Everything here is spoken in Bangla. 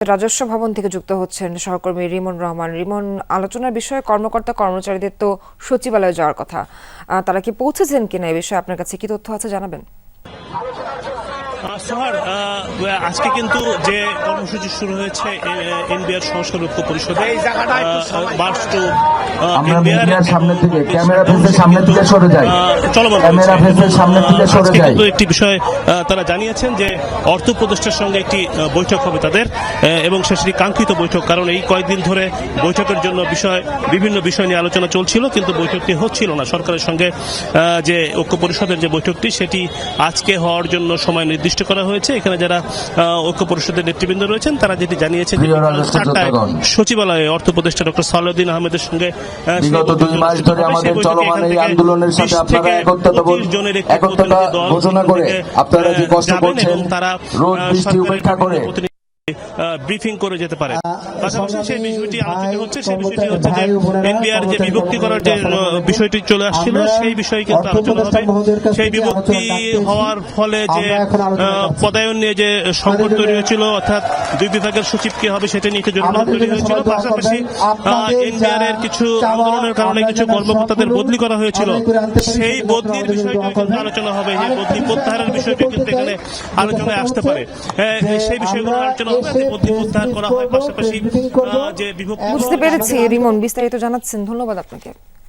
রাজস্ব ভবন থেকে যুক্ত হচ্ছেন সহকর্মী রিমন রহমান। রিমন, আলোচনার বিষয়ে কর্মকর্তা, কর্মচারীদের তো সচিবালয়ে যাওয়ার কথা। তারা কি পৌঁছেছেন কিনা এই বিষয়ে আপনার কাছে কি তথ্য আছে জানাবেন? সোহার আজকে কিন্তু যে কর্মসূচি শুরু হয়েছে এনবিআর সংস্কার ঐক্য পরিষদে মার্চ টু সামনে থেকে ক্যামেরা ফেসের সামনে থেকে সরে চলমান ক্যামেরা ফেসের সামনে থেকে সরে কিন্তু একটি বিষয় তারা জানিয়েছেন যে অর্থ উপদেষ্টার সঙ্গে একটি বৈঠক হবে তাদের এবং সেটি কাঙ্ক্ষিত বৈঠক কারণ এই কয়েকদিন ধরে বৈঠকের জন্য বিষয় বিভিন্ন বিষয় নিয়ে আলোচনা চলছিল কিন্তু বৈঠকটি হচ্ছিল না। সরকারের সঙ্গে আহ, যে ঐক্য পরিষদের যে বৈঠকটি সেটি আজকে হওয়ার জন্য সময় নির্দিষ্ট করা হয়েছে। এখানে যারা ঐক্য পরিষদের নেতৃবৃন্দ রয়েছেন তারা যেটি জানিয়েছে যে প্রিয় চারটায় সচিবালয়ে অর্থ উপদেষ্টা ডক্টর সালাউদ্দিন আহমেদের সঙ্গে বিগত দুই মাস ধরে আমাদের চলমান এখান এই আন্দোলনের সাথে আপনারা থেকে একত্রতা জনের একত্রতা ঘোষণা করে আপনারা যে কষ্ট করছেন? রোদ বৃষ্টি উপেক্ষা করে। ব্রিফিং করে যেতে পারে। পাশাপাশি সেই বিষয়টি আলোচিত হচ্ছে সেই বিষয়টি হচ্ছে যে এনবিআর যে বিভক্তি করার যে বিষয়টি চলে আসছিল সেই বিষয়ে কিন্তু আলোচনা হবে সেই বিভক্তি হওয়ার ফলে যে পদায়ন নিয়ে যে সংকট তৈরি হয়েছিল অর্থাৎ দুই বিভাগের সচিব কে হবে সেটা নিয়ে তৈরি হয়েছিল পাশাপাশি এনবিআর এর কিছু আন্দোলনের কারণে কিছু কর্মকর্তাদের বদলি করা হয়েছিল। সেই বদলির বিষয়টি কিন্তু আলোচনা হবে যে বদলি প্রত্যাহারের বিষয়টি কিন্তু এখানে আলোচনায় আসতে পারে। সেই বিষয়গুলো আলোচনা করা হয় পাশাপাশি যে বিভক্তি বুঝতে পেরেছি রিমন বিস্তারিত জানাচ্ছেন ধন্যবাদ আপনাকে।